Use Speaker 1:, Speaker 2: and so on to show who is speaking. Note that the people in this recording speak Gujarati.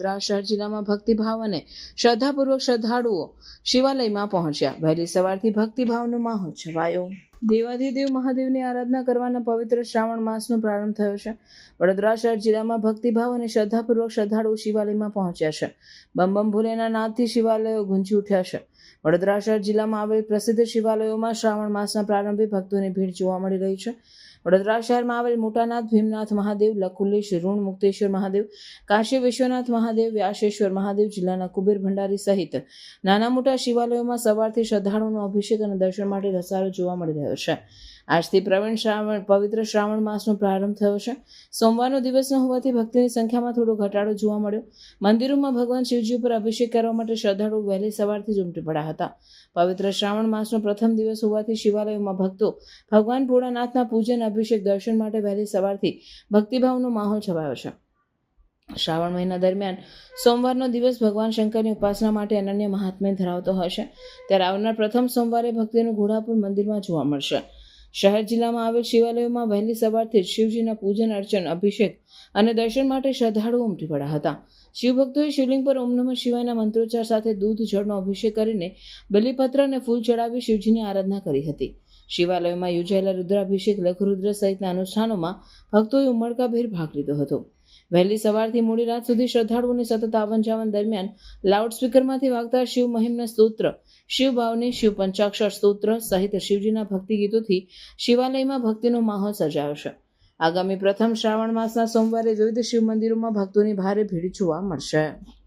Speaker 1: વડોદરા શહેર જિલ્લામાં ભક્તિભાવ અને શ્રદ્ધાપૂર્વક શ્રદ્ધાળુઓ શિવાલયમાં પહોંચ્યા. વહેલી સવારથી ભક્તિભાવનો માહોલ છવાયો. દેવાધિદેવ મહાદેવની આરાધના કરવાના પવિત્ર શ્રાવણ માસનો પ્રારંભ થયો છે. વડોદરા શહેર જિલ્લામાં ભક્તિભાવ અને શ્રદ્ધાપૂર્વક શ્રદ્ધાળુઓ શિવાલયમાં પહોંચ્યા છે. બમ ભોલેના નાદથી શિવાલયો ગુંજી ઉઠ્યા છે. વડોદરા શહેર જિલ્લામાં આવેલ પ્રસિદ્ધ શિવાલયોમાં શ્રાવણ માસના પ્રારંભે ભક્તોની ભીડ જોવા મળી રહી છે. વડોદરા શહેરમાં આવેલ મોટાનાથ, ભીમનાથ મહાદેવ લકુલેશ ઋણ, મુક્તેશ્વર મહાદેવ, કાશી વિશ્વનાથ મહાદેવ, વ્યાસેશ્વર મહાદેવ જિલ્લાના કુબેર ભંડારી સહિત નાના મોટા શિવાલયોમાં સવારથી શ્રદ્ધાળુઓનો અભિષેક અને દર્શન માટે ધસારો જોવા મળી રહ્યો છે. આજથી પ્રવીણ શ્રાવણ, પવિત્ર શ્રાવણ માસનો પ્રારંભ થયો છે. સોમવારનો દિવસ ન હોવાથી ભક્તિની સંખ્યામાં થોડો ઘટાડો જોવા મળ્યો. મંદિરોમાં ભગવાન શિવજી ઉપર અભિષેક કરવા માટે શ્રદ્ધાળુઓ વહેલી સવારથી જ ઉમટી પડ્યા હતા. પવિત્ર શ્રાવણ માસનો પ્રથમ દિવસ હોવાથી શિવાલયોમાં ભક્તો ભગવાન ભોળાનાથના પૂજન અભિષેક દર્શન માટે વહેલી સવારથી ભક્તિભાવનો માહોલ છવાયો છે. શ્રાવણ મહિના દરમિયાન સોમવારનો દિવસ ભગવાન શંકરની ઉપાસના માટે અનન્ય મહાત્મ્ય ધરાવતો હશે ત્યારે આવનાર પ્રથમ સોમવારે ભક્તિનું ઘોડાપુર મંદિરમાં જોવા મળશે. શહેર જિલ્લામાં આવેલ શિવાલયોમાં વહેલી સવારથી જ શિવજીના પૂજન, અર્ચન, અભિષેક અને દર્શન માટે શ્રદ્ધાળુઓ ઉમટી પડ્યા હતા. શિવભક્તોએ શિવલિંગ પર ઓમ નમઃ શિવાયના મંત્રોચ્ચાર સાથે દૂધ, જળનો અભિષેક કરીને બલિપત્ર અને ફૂલ ચડાવી શિવજીની આરાધના કરી હતી. શિવાલયોમાં યોજાયેલા રુદ્રાભિષેક, લઘુરુદ્ર સહિતના અનુષ્ઠાનોમાં ભક્તોએ ઉમળકાભેર ભાગ લીધો હતો. વહેલી સવારથી મોડી રાત સુધી શ્રદ્ધાળુઓની સતત આવન જાવન દરમિયાન લાઉડસ્પીકરમાંથી વાગતા શિવ મહિમના સ્તોત્ર, શિવ ભાવની શિવ પંચાક્ષર સ્તોત્ર સહિત શિવજીના ભક્તિ ગીતોથી શિવાલયમાં ભક્તિનો માહોલ સર્જાયો છે આગામી પ્રથમ શ્રાવણ માસના સોમવારે વિવિધ શિવ મંદિરોમાં ભક્તોની ભારે ભીડ જોવા મળશે.